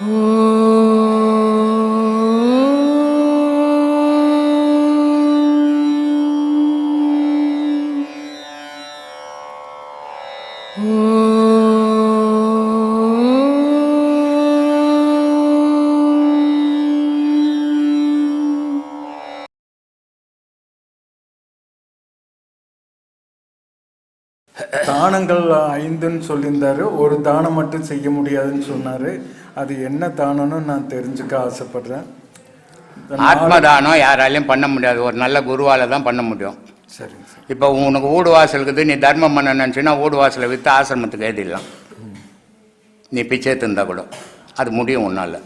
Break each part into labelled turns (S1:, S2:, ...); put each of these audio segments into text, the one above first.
S1: தானங்கள் ஐந்துன்னு சொல்லியிருந்தாரு. ஒரு தானம் மட்டும் செய்ய முடியாதுன்னு சொன்னாரு. அது என்ன தானம்னு நான் தெரிஞ்சுக்க ஆசைப்படுறேன்.
S2: ஆத்மதானம் யாராலையும் பண்ண முடியாது. ஒரு நல்ல குருவால தான் பண்ண முடியும்.
S1: சார்.
S2: இப்போ உனக்கு வீடு வாசல் இருக்குது நீ தர்மம் பண்ண நினச்சின்னா வீடு வாசலை விற்று ஆசிரமத்துக்கு எழுதிடலாம் நீ பிச்சை தந்தா கூட. அது முடியும் உன்னால்.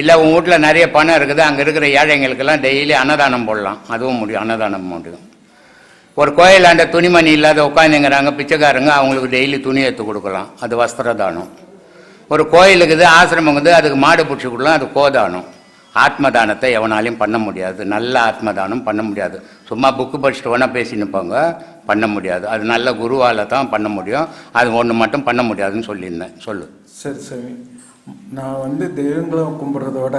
S2: இல்லை உன் வீட்டில் நிறைய பணம் இருக்குது. அங்கே இருக்கிற ஏழைங்களுக்கெல்லாம் டெய்லி அன்னதானம் போடலாம். அதுவும் முடியும். அன்னதானம் முடியும். ஒரு கோயிலாண்ட துணிமணி இல்லாத உட்காந்துங்கிறாங்க பிச்சைக்காரங்க அவங்களுக்கு டெய்லி துணி எடுத்து கொடுக்கலாம். அது வஸ்திர தானம் ஒரு கோயிலுக்குது ஆசிரமங்குது அதுக்கு மாடு பிடிச்சி கொடுக்கலாம் அது கோதானம். ஆத்ம தானத்தை எவனாலையும் பண்ண முடியாது. நல்ல ஆத்ம தானம் பண்ண முடியாது. சும்மா புக்கு படிச்சுட்டு வேணால் பேசி நிற்பாங்க பண்ண முடியாது. அது நல்ல குருவால் தான் பண்ண முடியும். அது ஒன்று மட்டும் பண்ண முடியாதுன்னு சொல்லியிருந்தேன். சொல்லு.
S1: சரி சரி. நான் வந்து தெய்வங்களை கும்பிட்றத விட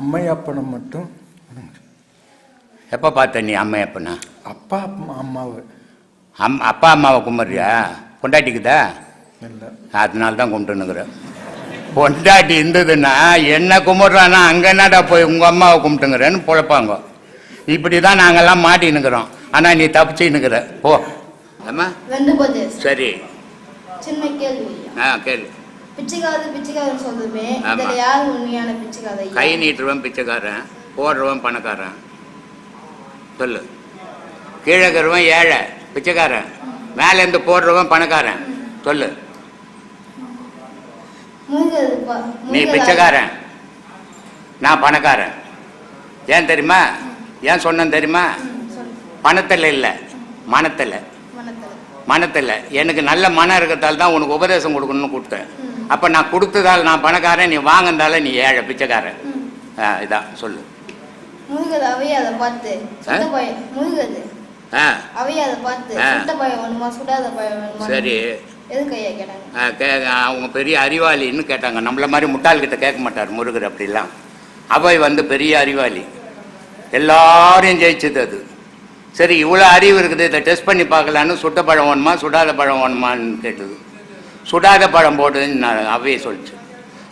S1: அம்மையப்பனை மட்டும்
S2: எப்போ பார்த்த நீ அம்மையப்பனா?
S1: அப்பா அம்மா அம்மாவை.
S2: அம் அப்பா அம்மாவை கும்பிட்றியா? பொண்டாட்டிக்குதா?
S1: இல்லை.
S2: அதனால தான் கும்பிட்டுனுக்குறேன் பொண்டாட்டி இருந்ததுன்னா என்ன கும்பிட்றான்னா அங்கே என்னடா போய் உங்கள் அம்மாவை கும்பிட்டுங்கிறேன்னு பொழப்பாங்க. இப்படி தான் நாங்கெல்லாம் மாட்டின்னுக்குறோம். ஆனால் நீ போ. அம்மா?
S3: ரெண்டு பதில்
S2: சரி.
S3: சின்ன கேள்வி.
S2: ஆ கேளு.
S3: பிச்சைக்காது பிச்சைக்காரன் சொல்றதுமே. இதுல யார் உண்மையான பிச்சைக்காதை
S2: கை நீட்டுறவன் பிச்சைக்காரன் போடுறவன் பணக்காரன். சொல்லு. கீழே இருக்கிறவன் ஏழை பிச்சைக்காரன். மேலேருந்து போடுறவன் பணக்காரன். சொல்லு.
S3: ப-
S2: நீ பிச்சைக்காரன். நான் பணக்காரன். ஏன் தெரியுமா? ஏன் சொன்னேன் தெரியுமா. பணத்தில் இல்லை. மனத்தில்.
S3: மனத்துல.
S2: எனக்கு நல்ல மனம் இருக்கிறதால தான் உனக்கு உபதேசம் கொடுக்கணும்னு கொடுத்தேன். அப்போ நான் கொடுத்ததால் நான் பணக்காரன் நீ வாங்கினதால நீ ஏழை பிச்சைக்காரன். இதான். சொல்லு.
S3: முருகது அவைய அதை பார்த்து பயம். அவைய அதை பார்த்து
S2: ஆ.
S3: சுட்ட பயம் வேணுமா? சுடாத பயம் வேணுமா?
S2: சரி. கே அவங்க பெரிய அறிவாளின்னு கேட்டாங்க. நம்மள மாதிரி முட்டாள்கிட்ட கேட்க மாட்டார் முருகர் அப்படிலாம். அவை வந்து பெரிய அறிவாளி. எல்லாரையும் ஜெயிச்சது அது. சரி இவ்வளோ அறிவு இருக்குது இதை டெஸ்ட் பண்ணி பார்க்கலான்னு சுட்ட பழம் வேணுமா சுடாத பழம் வேணுமான்னு கேட்டது. சுடாத பழம் போடுதுன்னு நான் அவையே சொல்லிச்சு.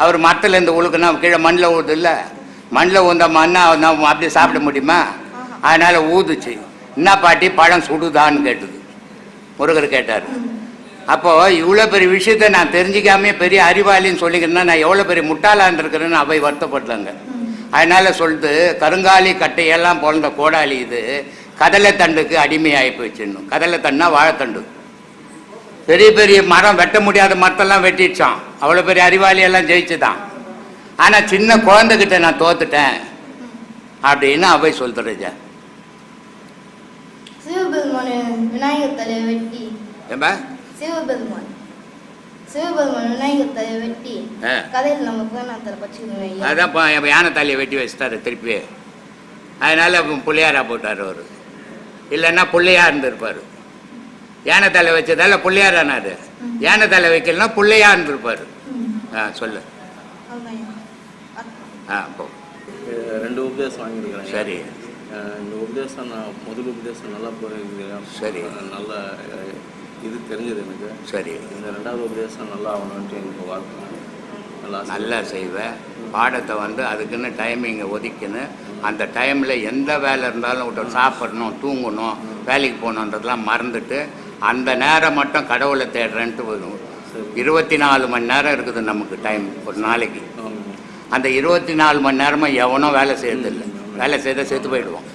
S2: அவர் மரத்துலேருந்து உழுக்குன்னா கீழே மண்ணில் ஊதுது இல்லை மண்ணில் ஊந்த மண்ணா நம்ம அப்படியே சாப்பிட முடியுமா? அதனால் ஊதுச்சு. என்ன பாட்டி பழம் சுடுதான்னு கேட்டது. முருகர் கேட்டார். அப்போ இவ்வளோ பெரிய விஷயத்த நான் தெரிஞ்சிக்காமே பெரிய அறிவாளின்னு சொல்லிக்கிறேன்னா நான் எவ்வளோ பெரிய முட்டாளாக இருந்திருக்கிறேன்னு அவை வருத்தப்பட்டாங்க அதனால சொல்லிட்டு கருங்காலி கட்டையெல்லாம் பிறந்த கோடாலி இது. கதலை தண்டுக்கு அடிமையாகி போச்சுன்னு கதலை தண்டுனா வாழைத்தண்டு. பெரிய பெரிய மரம் வெட்ட முடியாத மரத்தெல்லாம் வெட்டிடுச்சான் அவ்வளோ பெரிய அறிவாளி எல்லாம் ஜெயிச்சுதான். ஆனால் சின்ன குழந்தைகிட்ட நான் தோத்துட்டேன் அப்படின்னு அவை சொல்லுறேஜா
S3: சிவபெருமான் விநாயகர் தலையை வெட்டி சிவபெருமான். சிவபெருமான் விநாயகர் தலையை வெட்டி
S2: ஆ.
S3: கதையில் நம்ம புராணத்தில் பச்சுக்கணும் ஐயா.
S2: அதான் இப்போ என் யானை தலையை வெட்டி வச்சுட்டாரு திருப்பி. அதனால புள்ளையாரா போட்டார் அவர். இல்லைன்னா புள்ளையா இருந்திருப்பார். யானை தலை வச்சதால புள்ளையாரானாரு யானை தலை வைக்கலன்னா புள்ளையா இருந்திருப்பார். ஆ சொல்லு. ஆ போ.
S4: ரெண்டு உபதேசம் வாங்கியிருக்கிறேன்.
S2: சரி.
S4: இந்த உபதேசம் நான் முதல் உபதேசம் நல்லா போயிருக்கிறேன்
S2: சரி.
S4: நல்ல இது தெரிஞ்சது எனக்கு.
S2: சரி.
S4: இந்த ரெண்டாவது உபதேசம் நல்லா ஆகணும்ட்டு எனக்கு வாழ்க்கை. நல்லா.
S2: நல்லா செய்வேன் பாடத்தை வந்து அதுக்குன்னு டைமிங்கை ஒதுக்கின்னு அந்த டைமில் எந்த வேலை இருந்தாலும் விட்டு சாப்பிடணும் தூங்கணும் வேலைக்கு போகணுன்றதெல்லாம் மறந்துட்டு அந்த நேரம் மட்டும் கடவுளை தேடுறேன்ட்டு வரும் இருபத்தி நாலு மணி நேரம் இருக்குது நமக்கு டைம் ஒரு நாளைக்கு. அந்த இருபத்தி நாலு மணி நேரமும் எவனும் வேலை செய்யறதில்லை. வேலை செய்தால் செத்து போயிடுவோம்.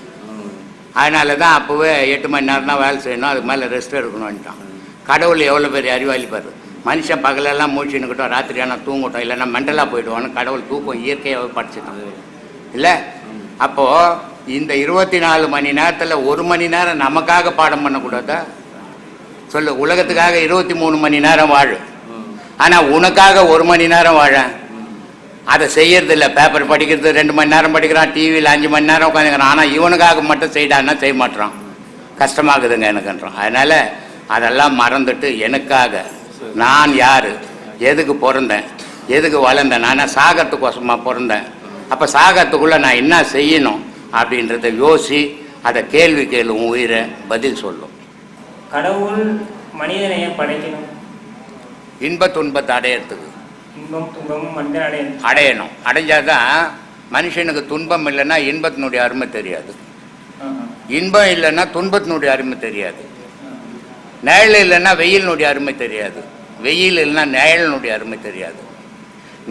S2: அதனால தான் அப்போவே எட்டு மணி நேரம் தான் வேலை செய்யணும் அதுக்கு மேலே ரெஸ்ட் எடுக்கணும்ட்டான் கடவுள் எவ்வளோ பெரிய அறிவாளி பாரு மனுஷன் பகலெல்லாம் மூழ்கினுக்கிட்டோம் ராத்திரி ஆனால் தூங்கட்டும் இல்லைன்னா மெண்டலாக போயிடுவான்னு கடவுள் தூக்கம் இயற்கையாகவே படிச்சுட்டான் இல்லை? அப்போது இந்த இருபத்தி நாலு மணி நேரத்தில் ஒரு மணி நேரம் நமக்காக பாடம் பண்ணக்கூடாதா? சொல்லு உலகத்துக்காக இருபத்தி மூணு மணி நேரம் வாழு. ஆனால் உனக்காக ஒரு மணி நேரம் வாழேன் அதை செய்யறது இல்லை பேப்பர் படிக்கிறது ரெண்டு மணி நேரம் படிக்கிறான் டிவியில் அஞ்சு மணி நேரம் உட்காந்துக்கிறான். ஆனால் இவனுக்காக மட்டும் செய்டான்னா செய்ய மாட்றான். கஷ்டமாகுதுங்க எனக்குன்றான். அதனால் அதெல்லாம் மறந்துட்டு எனக்காக. நான் யார்? எதுக்கு பிறந்தேன்? எதுக்கு வளர்ந்தேன்? நான் சாகத்துக்கோசமா பிறந்தேன்? அப்போ சாகத்துக்குள்ளே நான் என்ன செய்யணும்? அப்படின்றத யோசி அதை கேள்வி கேளு உயிரை பதில் சொல்லும்
S5: கடவுள் மனிதனை ஏன் படைக்கணும்?
S2: இன்ப துன்பத்தை அடையிறதுக்கு.
S5: இன்பம் துன்பமும் மனிதன் அடையணும்.
S2: அடையணும். அடைஞ்சாதான் மனுஷனுக்கு துன்பம் இல்லைன்னா இன்பத்தினுடைய அருமை தெரியாது. இன்பம் இல்லைன்னா துன்பத்தினுடைய அருமை தெரியாது. நிழல் இல்லைன்னா வெயிலினுடைய அருமை தெரியாது. வெயில் இல்லைன்னா நிழலினுடைய அருமை தெரியாது.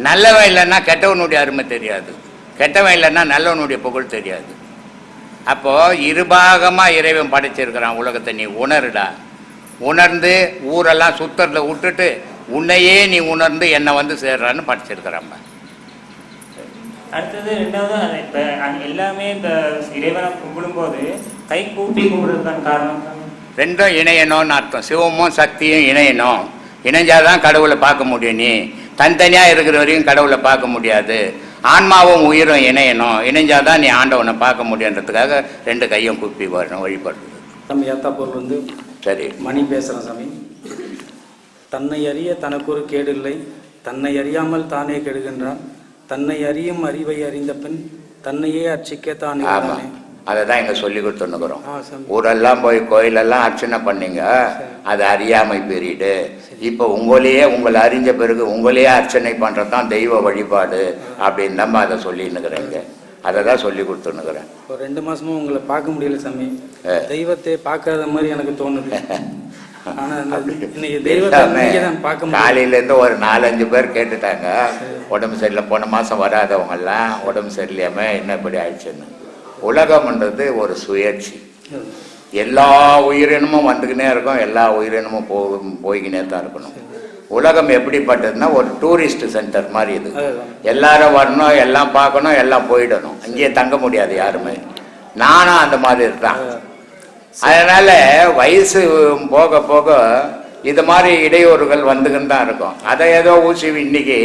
S2: நல்லவன் இல்லைன்னா கெட்டவனுடைய அருமை தெரியாது. கெட்டவன் இல்லைன்னா நல்லவனுடைய புகழ் தெரியாது. அப்போது இருபாகமாக இறைவன் படைச்சிருக்கிறான் உலகத்தை நீ உணருடா. உணர்ந்து ஊரெல்லாம் சுத்தறத விட்டுட்டு உன்னையே நீ உணர்ந்து என்னை வந்து சேர்றான்னு படிச்சிருக்கிறாம்ப
S5: அடுத்தது ரெண்டாவது இப்போ எல்லாமே இந்த இறைவனை கும்பிடும்போது கை கூப்பி கும்பிடுறதுக்கான காரணம்.
S2: ரெண்டும் இணையணும்னு அர்த்தம். சிவமும் சக்தியும் இணையணும். இணைஞ்சாதான் கடவுளை பார்க்க முடியும் நீ. தனித்தனியா இருக்கிற வரையும் கடவுளை பார்க்க முடியாது. ஆன்மாவும் உயிரும் இணையணும். இணைஞ்சாதான் நீ ஆண்டவனை பார்க்க முடியுன்றதுக்காக ரெண்டு கையும் குப்பி வரணும் வழிபடுறது.
S6: ஏத்தா பொருள் வந்து
S2: சரி.
S6: மணி பேசுகிறேன் சாமி. தன்னை அறிய தனக்கு ஒரு கேடில்லை. தன்னை அறியாமல் தானே கெடுகின்றான். தன்னை அறியும் அறிவை அறிந்த பின் தன்னையே அர்ச்சிக்க தான்.
S2: அதை தான் இங்க சொல்லி கொடுத்துன்னுக்குறோம் ஊரெல்லாம் போய் கோயிலெல்லாம் அர்ச்சனை பண்ணீங்க. அது அறியாமை பீரியடு. இப்போ உங்களையே உங்களை அறிஞ்ச பிறகு உங்களையே அர்ச்சனை பண்ணுறது தான் தெய்வ வழிபாடு அப்படின்னு நம்ம அதை சொல்லின்னுக்குறேங்க. அதை தான் சொல்லி கொடுத்துன்னுக்குறேன்.
S6: ஒரு ரெண்டு மாசமா உங்களை பார்க்க முடியல சாமி. தெய்வத்தை பார்க்காத மாதிரி எனக்கு தோணுது. ஆனா இந்த-
S2: அப்படி
S6: இன்னைக்கு தெய்வத்தை
S2: எல்லாமே
S6: இன்னைக்கு தான் பார்க்க முடியும்
S2: காலையில இருந்து ஒரு நாலஞ்சு பேர் கேட்டுட்டாங்க. உடம்பு சரியில்லை போன மாசம் வராதவங்க எல்லாம் உடம்பு சரியில்லாம என்ன இப்படி ஆயிடுச்சுன்னு. உலகம்ன்றது ஒரு சுயேட்சி. எல்லா உயிரினமும் வந்துக்கினே இருக்கும் எல்லா உயிரினமும் போ போய்கினே தான் இருக்கணும். உலகம் எப்படிப்பட்டதுன்னா ஒரு டூரிஸ்ட் சென்டர் மாதிரி இது. எல்லாரும் வரணும் எல்லாம் பார்க்கணும் எல்லாம் போயிடணும். அங்கேயே தங்க முடியாது யாருமே. நானும் அந்த மாதிரி தான் அதனால வயசு போக போக இது மாதிரி இடையூறுகள் வந்துக்கின்னு தான் இருக்கும். அதை ஏதோ ஊசி இன்னைக்கு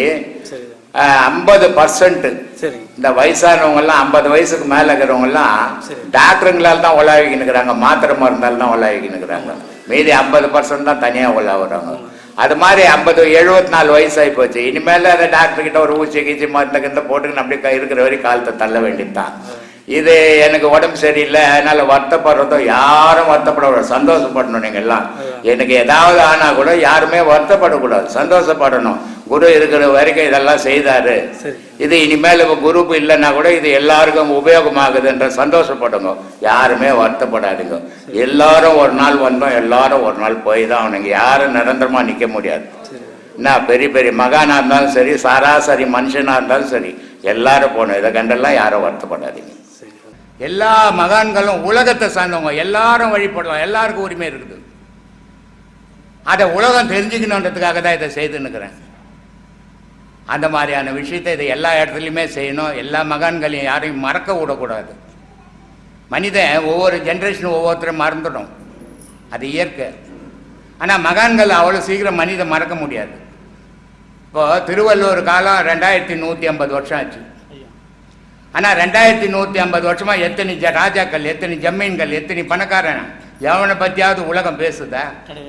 S2: ஐம்பது பர்சன்ட்
S6: சரி
S2: இந்த வயசானவங்க எல்லாம் ஐம்பது வயசுக்கு மேல இருக்கிறவங்க எல்லாம்
S6: சரி.
S2: டாக்டருங்களால தான் உலாவிக்கின்னு இருக்கிறாங்க மாத்திரை மருந்தால தான் உலாவிக்கின்னு இருக்கிறாங்க. மீதி ஐம்பது பர்சன்ட் தான் தனியா உலாவுறாங்க. அது மாதிரி ஐம்பது எழுபத்தி நாலு வயசு ஆகி போச்சு. இனிமேல் அதை டாக்டர் கிட்ட ஒரு ஊசி கீச்சி மருந்து கிட்ட போட்டுக்கின்னு அப்படியே இருக்கிற வரைக்கும் காலத்தை தள்ள வேண்டியதுதான். இது எனக்கு உடம்பு சரியில்லை அதனால வருத்தப்படுறதோ யாரும் வருத்தப்படக்கூடாது. சந்தோஷப்படணும் நீங்க எல்லாம் எனக்கு ஏதாவது ஆனா கூட யாருமே வருத்தப்படக்கூடாது. சந்தோஷப்படணும். குரு இருக்கிற வரைக்கும் இதெல்லாம் செய்தாரு. இது இனிமேல் இப்போ குரூப் இல்லைன்னா கூட இது எல்லாருக்கும் உபயோகமாகுதுன்ற சந்தோஷப்படுங்க யாருமே வருத்தப்படாதீங்க. எல்லாரும் ஒரு நாள் வந்தோம் எல்லாரும் ஒரு நாள் போய் தான் அவனுங்க யாரும் நிரந்தரமா நிக்க முடியாது. என்ன பெரிய பெரிய மகானா இருந்தாலும் சரி சராசரி மனுஷனா இருந்தாலும் சரி எல்லாரும் போகணும். இதை கண்டெல்லாம் யாரும் வருத்தப்படாதீங்க. எல்லா மகான்களும் உலகத்தை சார்ந்தவங்க எல்லாரும் வழிபடலாம். எல்லாருக்கும் உரிமை இருக்குது. அதை உலகம் தெரிஞ்சுக்கணுன்றதுக்காக தான் இதை செய்துன்னுக்கிறேன். அந்த மாதிரியான விஷயத்தை இதை எல்லா இடத்துலையுமே செய்யணும். எல்லா மகான்களையும் யாரையும் மறக்க விடக்கூடாது. மனிதன் ஒவ்வொரு ஜென்ரேஷனும் ஒவ்வொருத்தரும் மறந்துடும். அது இயற்கை. ஆனால் மகான்கள் அவ்வளோ சீக்கிரம் மனிதன் மறக்க முடியாது. இப்போ திருவள்ளுவர் காலம் ரெண்டாயிரத்தி நூற்றி ஐம்பது வருஷம் ஆச்சு. ஆனால் ரெண்டாயிரத்தி நூற்றி ஐம்பது வருஷமா எத்தனை ஜ ராஜாக்கள் எத்தனை ஜமீன்கள் எத்தனை பணக்காரன் எவனை பற்றியாவது உலகம் பேசுதா?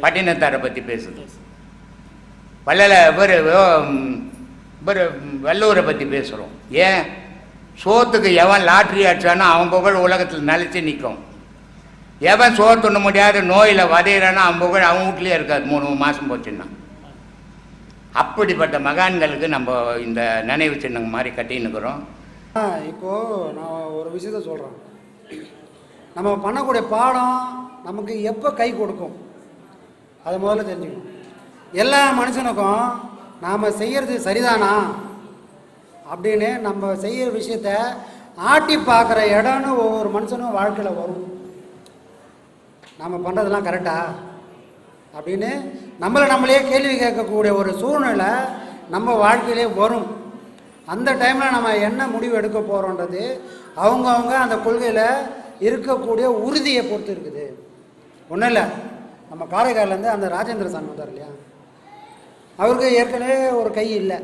S2: பட்டினத்தாரை பற்றி பேசுது. வள்ளல இவர் இவர் வல்லூரை பற்றி பேசுகிறோம் ஏன்? சோத்துக்கு எவன் லாட்ரி அடிச்சானோ அவன் புகழ் உலகத்தில் நிலைச்சு நிற்கும் எவன் சோறு துண்ண முடியாத நோயில் வதையிறானோ அவன் புகழ் அவன் வீட்லேயே இருக்காது. மூணு மாதம் போச்சுன்னா. அப்படிப்பட்ட மகான்களுக்கு நம்ம இந்த நினைவு சின்னம் மாதிரி கட்டின்னுக்கிறோம்
S7: ஆ, நான் ஒரு விஷயத்த சொல்கிறேன் நம்ம பண்ணக்கூடிய பாடம் நமக்கு எப்போ கை கொடுக்கும்? அதை முதல்ல தெரிஞ்சுக்கணும். எல்லா மனுஷனுக்கும் நாம் செய்கிறது சரிதானா? அப்படின்னு நம்ம செய்கிற விஷயத்த ஆட்டி பார்க்குற இடம்னு ஒவ்வொரு மனுஷனும் வாழ்க்கையில் வரும். நம்ம பண்ணுறதெல்லாம் கரெக்டா அப்படின்னு நம்மளை நம்மளே கேள்வி கேட்கக்கூடிய ஒரு சூழ்நிலை நம்ம வாழ்க்கையிலே வரும். அந்த டைமில் நம்ம என்ன முடிவு எடுக்க போகிறோன்றது அவங்கவுங்க அந்த கொள்கையில் இருக்கக்கூடிய உறுதியை பொறுத்து இருக்குது. ஒன்றும் இல்லை. நம்ம காரைக்கால்லேருந்து அந்த ராஜேந்திர சாமி வந்தார் இல்லையா? அவருக்கு ஏற்கனவே ஒரு கை இல்லை.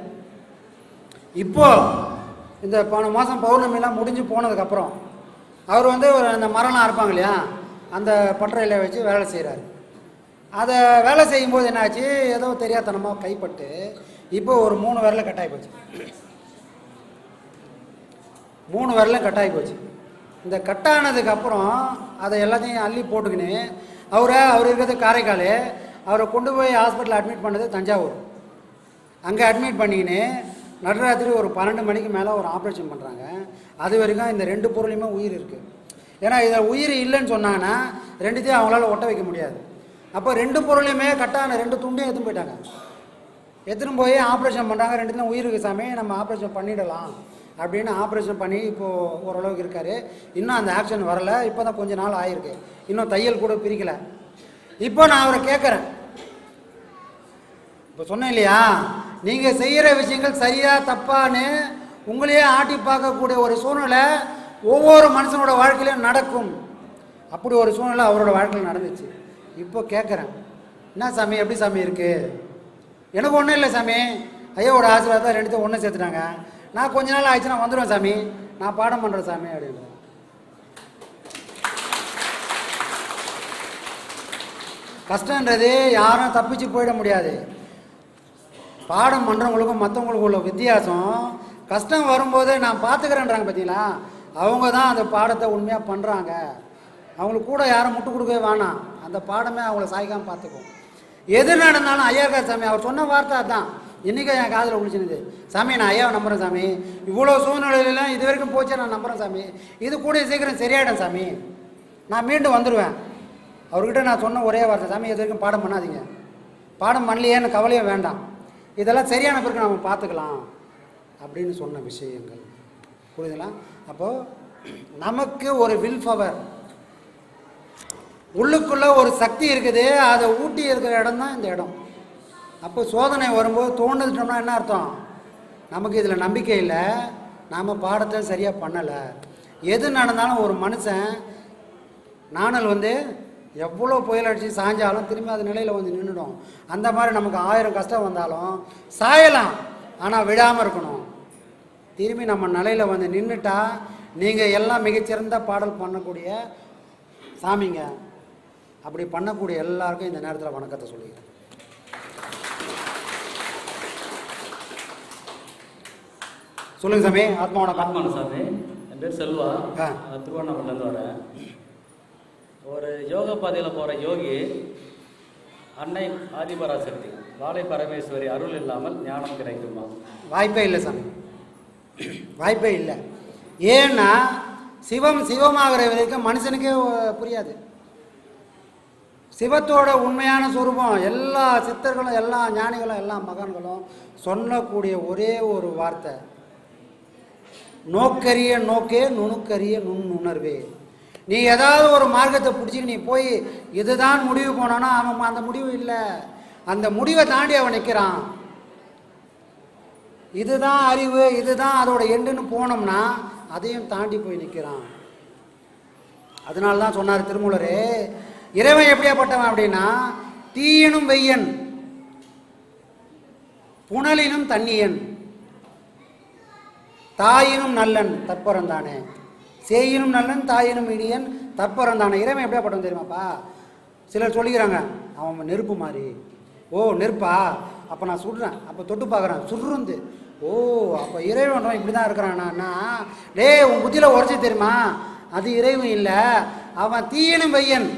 S7: இப்போது இந்த போன மாதம் பௌர்ணமிலாம் முடிஞ்சு போனதுக்கப்புறம் அவர் வந்து ஒரு அந்த மரம்லாம் அறுப்பாங்க இல்லையா? அந்த பட்டறையில் வச்சு வேலை செய்கிறாரு அதை வேலை செய்யும்போது என்னாச்சு? ஏதோ தெரியாதனமாக கைப்பட்டு இப்போ ஒரு மூணு விரல கட்டாயி போச்சு மூணு விரலும் கட்டாயி போச்சு. இந்த கட்டானதுக்கப்புறம் அதை எல்லாத்தையும் அள்ளி போட்டுக்கின்னு அவரை அவர் இருக்கிறது காரைக்கால் அவரை கொண்டு போய் ஹாஸ்பிட்டலில் அட்மிட் பண்ணது தஞ்சாவூர். அங்கே அட்மிட் பண்ணிக்கின்னு நடுராத்திரி ஒரு பன்னெண்டு மணிக்கு மேலே ஒரு ஆப்ரேஷன் பண்ணுறாங்க அது வரைக்கும் இந்த ரெண்டு பொருளையுமே உயிர் இருக்குது ஏன்னா இதில் உயிர் இல்லைன்னு சொன்னாங்கன்னா ரெண்டுத்தையும் அவங்களால ஒட்ட வைக்க முடியாது. அப்போ ரெண்டு பொருளையுமே கட்டான ரெண்டு துண்டையும் எடுத்துன்னு போயிட்டாங்க. எடுத்துன்னு போய் ஆப்ரேஷன் பண்ணுறாங்க ரெண்டுத்தையும் உயிருக்கு சாமி நம்ம ஆப்ரேஷன் பண்ணிடலாம். அப்படின்னு ஆப்ரேஷன் பண்ணி இப்போது ஓரளவுக்கு இருக்கார். இன்னும் அந்த ஆக்ஷன் வரல. இப்போ தான் கொஞ்ச நாள் ஆயிருக்கு. இன்னும் தையல் கூட பிரிக்கலை. இப்போ நான் அவரை கேட்குறேன் இப்போ சொன்னேன் இல்லையா? நீங்கள் செய்கிற விஷயங்கள் சரியாக தப்பான்னு உங்களையே ஆட்டி பார்க்கக்கூடிய ஒரு சூழ்நிலை ஒவ்வொரு மனுஷனோட வாழ்க்கையிலும் நடக்கும். அப்படி ஒரு சூழ்நிலை அவரோட வாழ்க்கையில் நடந்துச்சு. இப்போ கேட்குறேன் என்ன சாமி? எப்படி சாமி இருக்குது எனக்கு ஒன்றும் இல்லை சாமி. ஐயாவோட ஆசீர்வாதம் ரெண்டுத்தையும் ஒன்று சேர்த்துட்டாங்க. நான் கொஞ்ச நாள் ஆயிடுச்சுன்னா வந்துடுவேன் சாமி. நான் பாடம் பண்ணுறேன் சாமி அப்படின்னு. கஷ்டன்றது யாரும் தப்பிச்சு போயிட முடியாது. பாடம் பண்ணுறவங்களுக்கும் மற்றவங்களுக்கும் உள்ள வித்தியாசம். கஷ்டம் வரும்போது நான் பார்த்துக்கிறேன்றாங்க பார்த்தீங்களா அவங்க தான் அந்த பாடத்தை உண்மையாக பண்ணுறாங்க அவங்களுக்கு கூட யாரும் முட்டு கொடுக்கவே வேணாம். அந்த பாடமே அவங்கள சாய்க்காமல் பார்த்துக்கும் எது நடந்தாலும் ஐயாக்கா சாமி அவர் சொன்ன வார்த்தை அதான். இன்றைக்கும் என் காதில் விழிச்சினுது சாமி நான் ஐயாவை நம்புகிறேன் சாமி. இவ்வளோ சூழ்நிலையிலாம் இது வரைக்கும் போச்சு நான் நம்புகிறேன் சாமி. இது கூட சீக்கிரம் சரியாயிடும் சாமி. நான் மீண்டும் வந்துடுவேன் அவர்கிட்ட நான் சொன்ன ஒரே வார்த்தை சாமி இது வரைக்கும் பாடம் பண்ணாதீங்க. பாடம் பண்ணலையேன்னு கவலையும் வேண்டாம். இதெல்லாம் சரியான பிறகு நம்ம பார்த்துக்கலாம். அப்படின்னு சொன்ன விஷயங்கள். புரியுதுங்களா? அப்போது நமக்கு ஒரு வில் பவர் உள்ளுக்குள்ளே ஒரு சக்தி இருக்குது அதை ஊட்டி இருக்கிற இடம் தான் இந்த இடம். அப்போ சோதனை வரும்போது தோணுதுட்டோம்னா என்ன அர்த்தம்? நமக்கு இதில் நம்பிக்கை இல்லை. நாம் பாடத்தை சரியாக பண்ணலை. எது நடந்தாலும் ஒரு மனுஷன் நாணல் வந்து எவ்வளோ புயல் அடித்து சாஞ்சாலும் திரும்பி அது நிலையில் வந்து நின்றுடும் அந்த மாதிரி நமக்கு ஆயிரம் கஷ்டம் வந்தாலும் சாயலாம். ஆனால் விடாமல் இருக்கணும். திரும்பி நம்ம நிலையில் வந்து நின்றுட்டா நீங்கள் எல்லாம் மிகச்சிறந்த பாடல் பண்ணக்கூடிய சாமிங்க. அப்படி பண்ணக்கூடிய எல்லாருக்கும் இந்த நேரத்தில் வணக்கத்தை சொல்லிக்கிறேன். சொல்லுங்க சாமி. ஆத்மா வணக்கம்
S8: ஆத்மான சாமி. என் பேர் செல்வா. திருவண்ணாமலேருந்து வரேன். ஒரு யோக பாதையில் போகிற யோகி அன்னை ஆதிபராசக்தி. வாழை பரமேஸ்வரி அருள் இல்லாமல் ஞானம் கிடைக்குமா?
S7: வாய்ப்பே இல்லை சாமி. வாய்ப்பே இல்லை. ஏன்னா சிவம் சிவமாகிற வரைக்கும் மனுஷனுக்கே புரியாது. சிவத்தோட உண்மையான சொரூபம் எல்லா சித்தர்களும் எல்லா ஞானிகளும் எல்லா மகான்களும் சொல்லக்கூடிய ஒரே ஒரு வார்த்தை. நோக்கரிய நோக்கே நுணுக்கரிய நுண் உணர்வே நீ ஏதாவது ஒரு மார்க்கத்தை பிடிச்சி நீ போய் இதுதான் முடிவு போனானா அவன் அந்த முடிவு இல்லை. அந்த முடிவை தாண்டி அவன் நிற்கிறான் இதுதான் அறிவு இதுதான் அதோட எண்டுன்னு போனோம்னா அதையும் தாண்டி போய் நிற்கிறான் அதனால தான் சொன்னார் திருமூலரே இறைவன் எப்படியாப்பட்டவன் அப்படின்னா தீயனும் வெய்யன் புனலினும் தண்ணியன். தாயினும் நல்லன் தற்பரந்தானே சேயினும் நல்லன் தாயினும் இடியன் தற்பரந்தானே இறைவன் எப்படியாப்பட்டவன் தெரியுமாப்பா? சிலர் சொல்லிக்கிறாங்க அவன் நெருப்பு மாதிரி. ஓ நெருப்பா? அப்போ நான் சுடுறேன். அப்போ தொட்டு பார்க்குறேன். சுடுருந்து ஓ அப்போ இறைவன் இப்படி தான் இருக்கிறானா? டேய் உன் புத்தியில் உரைச்சி தெரியுமா? அது இறைவன் இல்லை. அவன் தீயனும் பையன்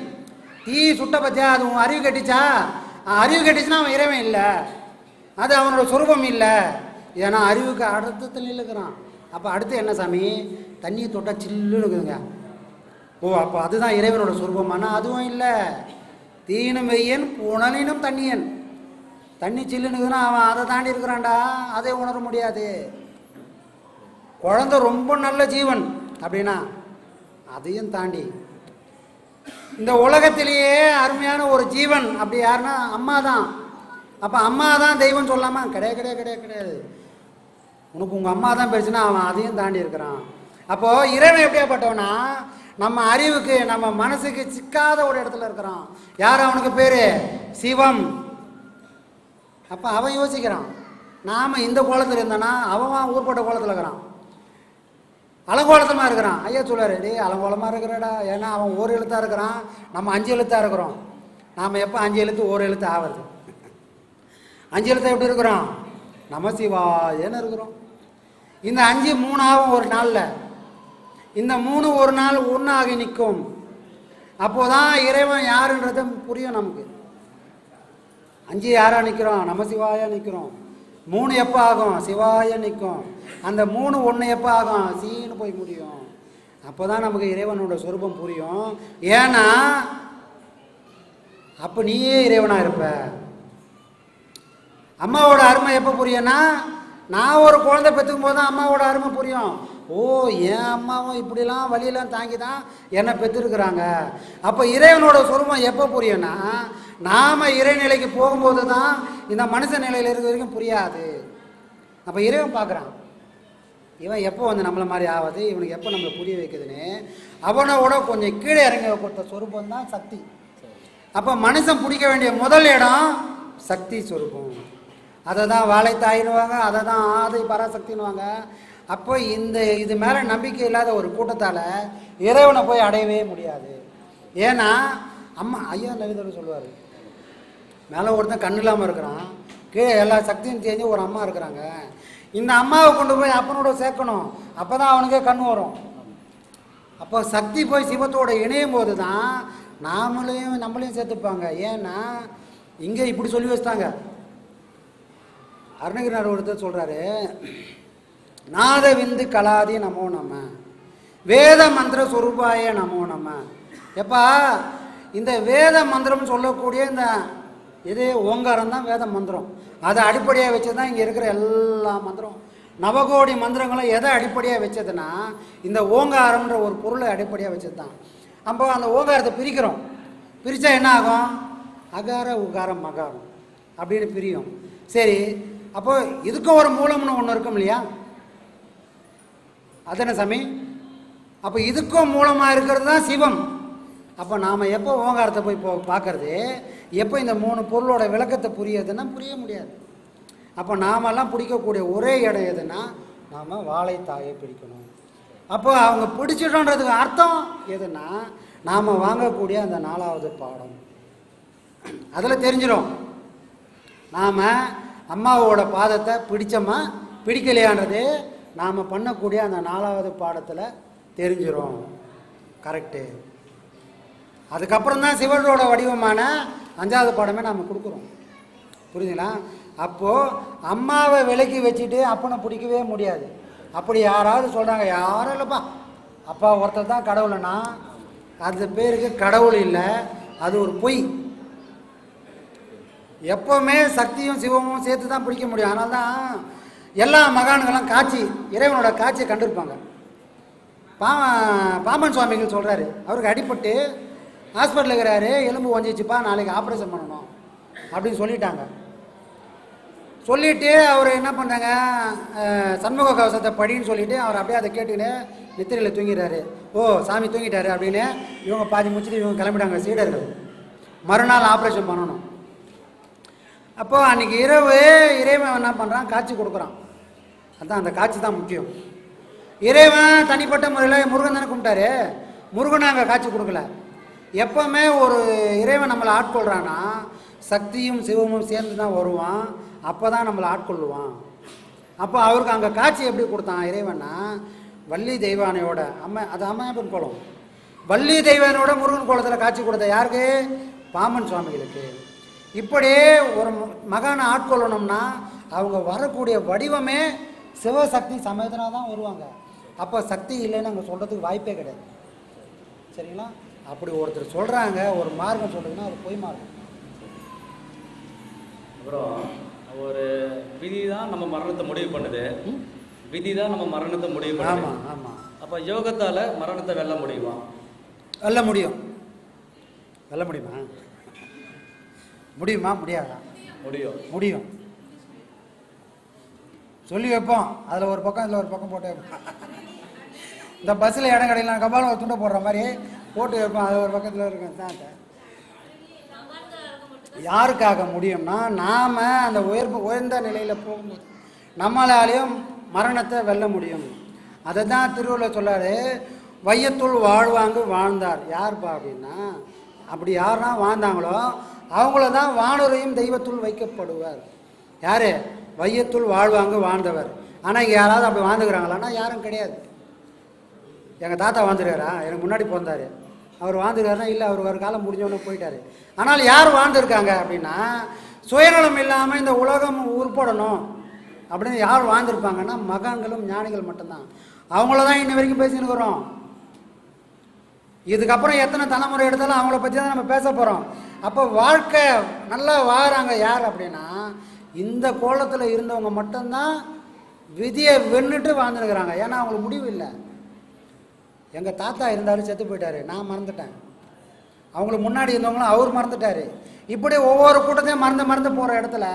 S7: தீ சுட்ட பற்றியா அது உன் அறிவு கட்டிச்சா? அறிவு கட்டிச்சுன்னா அவன் இறைவன் இல்லை. அது அவனோட சொரூபம் இல்லை. ஏன்னா அறிவுக்கு அடுத்தத்தில் இருக்கிறான். அப்போ அடுத்து என்ன சாமி? தண்ணியை தொட்டால் சில்லுன்னு இருக்குதுங்க. ஓ அப்போ அதுதான் இறைவனோட சொரூபமானா அதுவும் இல்லை. தீனும் வெய்யன் புனலினும் தண்ணியன். தண்ணி சில்லுனுக்குதுன்னா அவன் அதை தாண்டி இருக்கிறான்டா. அதை உணர முடியாது. குழந்தை ரொம்ப நல்ல ஜீவன். அப்படின்னா அதையும் தாண்டி. இந்த உலகத்திலேயே அருமையான ஒரு ஜீவன் அப்படி யாருன்னா அம்மா தான் அப்போ அம்மா தான் தெய்வம் சொல்லாமா கிடையாது கிடையாது கிடையாது கிடையாது உனக்கு உங்கள் அம்மா தான் பெருசுன்னா அவன் அதையும் தாண்டி இருக்கிறான். அப்போது இறைவன் எப்படியாப்பட்டவனா? நம்ம அறிவுக்கு நம்ம மனசுக்கு சிக்காத ஒரு இடத்துல இருக்கிறான். யார் அவனுக்கு பேர்? சிவம். அப்போ அவன் யோசிக்கிறான். நாம் இந்த கோலத்தில் இருந்தோன்னா அவன் ஊர்பட்ட கோலத்தில் இருக்கிறான். அலங்கோலத்தமாக இருக்கிறான். ஐயா சொல்லாரு டே அலங்கோலமாக இருக்கிறடா. ஏன்னா அவன் ஒரு எழுத்தாக இருக்கிறான். நம்ம அஞ்சு எழுத்தாக இருக்கிறோம். நாம் எப்போ அஞ்சு எழுத்து ஒரு எழுத்து ஆவது அஞ்சு எழுத்தா எப்படி இருக்கிறோம்? நமசிவாயன்னு இருக்கிறோம். இந்த அஞ்சு மூணாகும் ஒரு நாளில். இந்த மூணு ஒரு நாள் ஒன்றாகி நிற்கும். அப்போதான் இறைவன் யாருன்றது புரியும் நமக்கு. அஞ்சு யாரா நிற்கிறோம் நமசிவாயா நிற்கிறோம் மூணு எப்போ ஆகும்? சிவாய நிற்கும். அந்த மூணு ஒன்று எப்போ ஆகும்? சீன்னு போய் முடியும். அப்போ தான் நமக்கு இறைவனோட சொரூபம் புரியும். ஏன்னா அப்போ நீயே இறைவனாக இருப்ப. அம்மாவோட அருமை எப்போ புரியும்னா நான் ஒரு குழந்தை பெற்றுக்கும் போது தான் அம்மாவோட அருமை புரியும். ஓ என் அம்மாவும் இப்படிலாம் வழியெல்லாம் தாங்கி தான் என்னை பெற்றுருக்குறாங்க. அப்போ இறைவனோட சொருபம் எப்போ புரியும்னா நாம் இறைநிலைக்கு போகும்போது தான் இந்த மனுஷ நிலையில் இருக்கிற வரைக்கும் புரியாது. அப்போ இறைவன் பார்க்குறான். இவன் எப்போ வந்து நம்மளை மாதிரி ஆகுது இவனுக்கு எப்போ நம்மளை புரிய வைக்குதுன்னு அவனோட கொஞ்சம் கீழே இறங்கி கொடுத்த சொரூபம் தான் சக்தி. அப்போ மனுஷன் பிடிக்க வேண்டிய முதல் இடம் சக்தி சொரூபம். அதை தான் வாழைத்தாயின்வாங்க அதை தான் ஆதி பராசக்தின்வாங்க அப்போ இந்த இது மேலே நம்பிக்கை இல்லாத ஒரு கூட்டத்தால் இறைவனை போய் அடையவே முடியாது. ஏன்னா அம்மா ஐயா நவீதர் சொல்லுவார் மேலே ஒருத்தன் கண் இல்லாமல் இருக்கிறான் கீழே எல்லா சக்தியும் தேஞ்சு ஒரு அம்மா இருக்கிறாங்க. இந்த அம்மாவை கொண்டு போய் அப்பனோட சேர்க்கணும் அப்போ தான் அவனுக்கே கண் வரும். அப்போ சக்தி போய் சிவத்தோட இணையும் போது தான் நாமளையும் நம்மளையும் சேர்த்துப்பாங்க. ஏன்னா இங்கே இப்படி சொல்லி வச்சிட்டாங்க. அருணகிரினார் ஒருத்தர் சொல்கிறாரு நாத விந்து கலாதி நமோ நம்ம வேத மந்திர சொரூபாய நமோ நம்ம எப்பா இந்த வேத மந்திரம் சொல்லக்கூடிய இந்த இது ஓங்காரம் தான் வேத மந்திரம். அதை அடிப்படையாக வச்சு தான் இங்கே இருக்கிற எல்லா மந்திரம். நவகோடி மந்திரங்களும் எதை அடிப்படையாக வச்சதுன்னா இந்த ஓங்காரம்ன்ற ஒரு பொருளை அடிப்படையாக வச்சது தான் அப்போ அந்த ஓங்காரத்தை பிரிக்கிறோம். பிரித்தா என்ன ஆகும்? அகார உகாரம் மகாரம் அப்படின்னு பிரியும். சரி அப்போ இதுக்கும் ஒரு மூலம்னு ஒன்று இருக்கும் இல்லையா? அதானே சாமி அப்போ இதுக்கும் மூலமாக இருக்கிறது தான் சிவம். அப்போ நாம் எப்போ ஓங்காரத்தை போய் போ பார்க்குறது? எப்போ இந்த மூணு பொருளோட விளக்கத்தை புரியுதுன்னா புரிய முடியாது. அப்போ நாமெல்லாம் பிடிக்கக்கூடிய ஒரே இடம் எதுன்னா நாம் வாழைத்தாயை பிடிக்கணும். அப்போ அவங்க பிடிச்சிட்டோன்றதுக்கு அர்த்தம் எதுன்னா நாம் வாங்கக்கூடிய அந்த நாலாவது பாடம். அதில் தெரிஞ்சிடும் நாம் அம்மாவோட பாதத்தை பிடிச்சோமா? பிடிக்கலையான்றது நாம் பண்ணக்கூடிய அந்த நாலாவது பாடத்தில் தெரிஞ்சிடும் கரெக்டு அதுக்கப்புறம் தான் சிவனோட வடிவமான அஞ்சாவது பாடமே நாம் கொடுக்குறோம். புரியுதுங்களா அப்போது அம்மாவை விலக்கி வச்சுட்டு அப்பனை பிடிக்கவே முடியாது. அப்படி யாராவது சொல்கிறாங்க யாரும் இல்லைப்பா. அப்பா ஒருத்தர் தான் கடவுள்னா அந்த பேருக்கு கடவுள் இல்லை அது ஒரு பொய். எப்போவுமே சக்தியும் சிவமும் சேர்த்து தான் பிடிக்க முடியும். அதனால தான் எல்லா மகான்களும் காட்சி இறைவனோட காட்சியை கண்டிருப்பாங்க. பா பாம்பன் சுவாமிகள் சொல்கிறாரு அவருக்கு அடிபட்டு ஹாஸ்பிட்டலில் இருக்கிறாரு எலும்பு ஒஞ்சிச்சுப்பா நாளைக்கு ஆப்ரேஷன் பண்ணணும் அப்படின்னு சொல்லிட்டாங்க. சொல்லிவிட்டு அவர் என்ன பண்ணாங்க சண்முக கவசத்தை படின்னு சொல்லிவிட்டு அவர் அப்படியே அதை கேட்டுக்கின்னு நித்திரையில் தூங்கிடுறாரு. ஓ சாமி தூங்கிட்டாரு அப்படின்னு இவங்க பாதி முடிச்சுட்டு இவங்க கிளம்பிட்டாங்க சீடர்கள். மறுநாள் ஆப்ரேஷன் பண்ணணும். அப்போ அன்றைக்கி இரவு இறைவன் என்ன பண்ணுறான் காட்சி கொடுக்குறான். அதுதான் அந்த காட்சி தான் முக்கியம். இறைவன் தனிப்பட்ட முறையில் முருகன் தானே கும்பிட்டாரு. முருகனை அங்கே காட்சி கொடுக்கல. எப்போவுமே ஒரு இறைவன் நம்மளை ஆட்கொள்கிறான்னா சக்தியும் சிவமும் சேர்ந்து தான் வருவான். அப்போ தான் நம்மளை ஆட்கொள்ளுவான். அப்போ அவருக்கு அங்கே காட்சி எப்படி கொடுத்தான் இறைவன்னா வள்ளி தெய்வானையோட அம்மா அது அம்மையப்பன் கோலம். வள்ளி தெய்வானையோட முருகன் கோலத்தில் காட்சி கொடுத்த யாருக்கு? பாமன் சுவாமிகளுக்கு. இப்படி ஒரு மகானை ஆட்கொள்ளணும்னா அவங்க வரக்கூடிய வடிவமே சிவசக்தி சமேதனாக தான் வருவாங்க. அப்போ சக்தி இல்லைன்னு அங்கே சொல்கிறதுக்கு வாய்ப்பே கிடையாது. சரிங்களா? அப்படி ஒருத்தர் சொல்கிறாங்க ஒரு மார்க்கம் சொல்லுதுன்னா அது பொய் மார்க்கம்.
S8: அப்புறம் ஒரு விதி தான் நம்ம மரணத்தை முடிவு பண்ணுது. விதி தான் நம்ம மரணத்தை முடிவு பண்ணுது.
S7: ஆமாம் ஆமாம்
S8: அப்போ யோகத்தால் மரணத்தை வெல்ல முடியுமா?
S7: வெல்ல முடியும். வெல்ல முடியுமா? முடியுமா? முடியாதா?
S8: முடியும்.
S7: முடியும். சொல்லி வைப்போம். அதில் ஒரு பக்கம் இதில் ஒரு பக்கம் போட்டு வைப்போம் இந்த பஸ்ஸில் இடம் கிடைக்கலாம் கபாலம் ஒரு துண்டை போடுற மாதிரி போட்டு வைப்போம். அது ஒரு பக்கத்தில் இருக்கும். தான் யாருக்காக முடியும்னா நாம் அந்த உயர் உயர்ந்த நிலையில் போகும்போது நம்மளாலேயும் மரணத்தை வெல்ல முடியும். அதை தான் திருவள்ளுவர் சொல்றாரு வையத்துள் வாழ்வாங்கு வாழ்ந்தார். யார்ப்பா அப்படின்னா அப்படி யாரெல்லாம் வாழ்ந்தாங்களோ அவங்கள தான் வானுரையும் தெய்வத்துள் வைக்கப்படுவார். யார்? வையத்துள் வாழ்வாங்க வாழ்ந்தவர். ஆனால் இங்கே யாராவது அப்படி வாழ்ந்துக்கிறாங்களான்னா யாரும் கிடையாது. எங்கள் தாத்தா வாழ்ந்துருக்காரா? எனக்கு முன்னாடி பிறந்தார். அவர் வாழ்ந்துருக்காருன்னா இல்லை அவர் ஒரு காலம் முடிஞ்சவொடனே போயிட்டார். ஆனால் யார் வாழ்ந்துருக்காங்க அப்படின்னா சுயநலம் இல்லாமல் இந்த உலகம் உருப்படணும் அப்படின்னு யார் வாழ்ந்துருப்பாங்கன்னா மகான்களும் ஞானிகள் மட்டும்தான். அவங்கள தான் இன்ன வரைக்கும் பேசின்னு இருக்கிறோம். இதுக்கப்புறம் எத்தனை தலைமுறை எடுத்தாலும் அவங்கள பற்றி தான் நம்ம பேச போகிறோம் அப்போ வாழ்க்கை நல்லா வாழறாங்க யார் அப்படின்னா இந்த கோலத்தில் இருந்தவங்க மட்டும்தான் விதியை வென்னுட்டு வாழ்ந்துருக்குறாங்க. ஏன்னா அவங்களுக்கு முடிவு இல்லை. எங்கள் தாத்தா இருந்தாலும் செத்து போயிட்டாரு. நான் மறந்துட்டேன். அவங்களுக்கு முன்னாடி இருந்தவங்களும் அவர் மறந்துட்டார். இப்படி ஒவ்வொரு கூட்டத்தையும் மறந்து மறந்து போகிற இடத்துல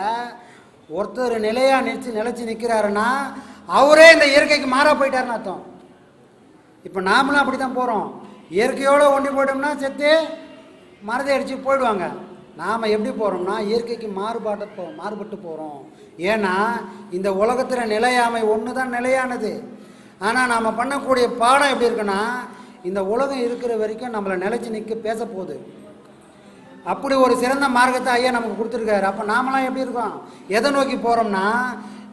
S7: ஒருத்தர் நிலையாக நிறுத்தி நிலைச்சி நிற்கிறாருன்னா அவரே இந்த இயற்கைக்கு மாறா போயிட்டாருன்னு அர்த்தம். இப்போ நாமளும் அப்படி தான் போகிறோம் இயற்கையோடு ஒண்டி போயிட்டோம்னா செத்து மரத்தை அடித்து போயிடுவாங்க. நாம் எப்படி போகிறோம்னா இயற்கைக்கு மாறுபாட்ட போ மாறுபட்டு போகிறோம் ஏன்னா இந்த உலகத்தில் நிலையாமை ஒன்று தான் நிலையானது. ஆனால் நாம் பண்ணக்கூடிய பாடம் எப்படி இருக்குன்னா இந்த உலகம் இருக்கிற வரைக்கும் நம்மளை நிலைச்சி நிற்க பேச போகுது. அப்படி ஒரு சிறந்த மார்க்கத்தை ஐயா நமக்கு கொடுத்துருக்காரு. அப்போ நாமெல்லாம் எப்படி இருக்கோம்? எதை நோக்கி போகிறோம்னா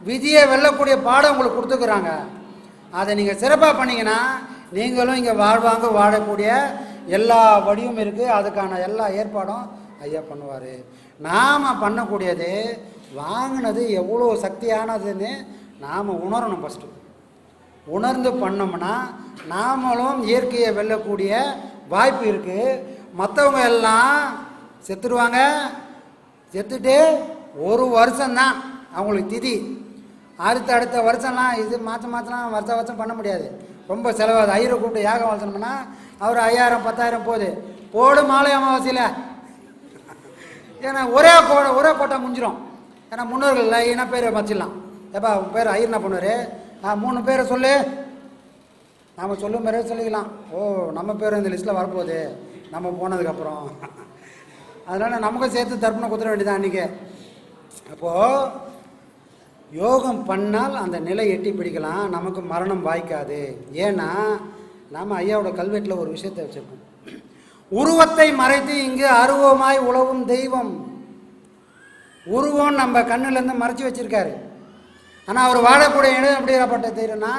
S7: விதியை வெல்லக்கூடிய பாடம் உங்களுக்கு கொடுத்துக்கிறாங்க அதை நீங்கள் சிறப்பாக பண்ணீங்கன்னா நீங்களும் இங்கே வாழ்வாங்க வாழக்கூடிய எல்லா வழியும் இருக்குது அதுக்கான எல்லா ஏற்பாடும் ஐயா பண்ணுவார். நாம் பண்ணக்கூடியது வாங்கினது எவ்வளோ சக்தியானதுன்னு நாம் உணரணும் ஃபஸ்ட்டு உணர்ந்து பண்ணோம்னா நாமளும் இயற்கையை வெல்லக்கூடிய வாய்ப்பு இருக்குது மற்றவங்க எல்லாம் செத்துடுவாங்க செத்துட்டு ஒரு வருஷம்தான் அவங்களுக்கு திதி. அடுத்த அடுத்த வருஷம்லாம் இது மாதம் மாதம்லாம் வருஷ வருஷம் பண்ண முடியாது. ரொம்ப செலவாகுது. ஐயரை கூப்பிட்டு யாகம் வளர்த்தணும்னா அவர் ஐயாயிரம் பத்தாயிரம் போகுது. போடு மாலை அமாவாசையில். ஏன்னா ஒரே கோ ஒரே கோட்டை முடிஞ்சிடும் ஏன்னா முன்னோர்கள் லைனாக பேரை வச்சிடலாம். ஏப்பா உன் பேர் ஐயர் என்ன பண்ணுவார்? நான் மூணு பேரை சொல்லு. நாம் சொல்லும் பேரே சொல்லிக்கலாம். ஓ நம்ம பேர் இந்த லிஸ்ட்டில் வரப்போகுது. நம்ம போனதுக்கப்புறம். அதனால் நமக்கும் சேர்த்து தர்ப்பணம் குத்துற வேண்டியதான் அன்றைக்கி அப்போது யோகம் பண்ணால் அந்த நிலை எட்டி பிடிக்கலாம். நமக்கு மரணம் வாய்க்காது. ஏன்னா நாம் ஐயாவோட கல்வெட்டில் ஒரு விஷயத்தை வச்சுருக்கோம். உருவத்தை மறைத்து இங்கு அருவமாய் உழவும் தெய்வம். உருவம் நம்ம கண்ணுலேருந்து மறைச்சி வச்சிருக்காரு. ஆனால் அவர் வாழக்கூடிய இடம் எப்படிப்பட்ட தெய்வம்னா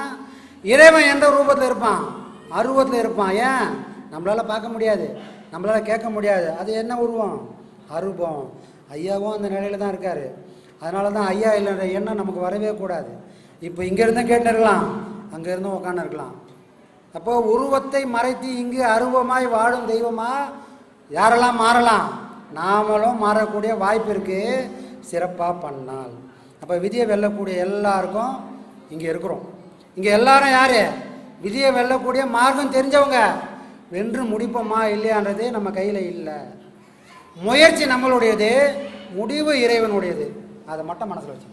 S7: இறைவன் எந்த ரூபத்தில் இருப்பான்? அருவத்தில் இருப்பான். ஏன்? நம்மளால் பார்க்க முடியாது. நம்மளால் கேட்க முடியாது. அது என்ன உருவம்? அருபம் ஐயாவும் அந்த நிலையில தான் இருக்கார். அதனால தான் ஐயா இல்லைன்ற எண்ணம் நமக்கு வரவே கூடாது. இப்போ இங்கேருந்தும் கேட்டு இருக்கலாம் அங்கேருந்தும் உட்காந்து இருக்கலாம் அப்போ உருவத்தை மறைத்து இங்கு அருவமாய் வாழும் தெய்வமாக யாரெல்லாம் மாறலாம்? நாமளும் மாறக்கூடிய வாய்ப்பு இருக்குது சிறப்பாக பண்ணால். அப்போ விதியை வெல்லக்கூடிய எல்லாருக்கும் இங்கே இருக்கிறோம். இங்கே எல்லாரும் யார்? விதியை வெல்லக்கூடிய மார்க்கம் தெரிஞ்சவங்க. வென்று முடிப்போமா இல்லையான்றதே நம்ம கையில் இல்லை. முயற்சி நம்மளுடையது முடிவு இறைவனுடையது. அதை மட்டும் மனசில் வச்சு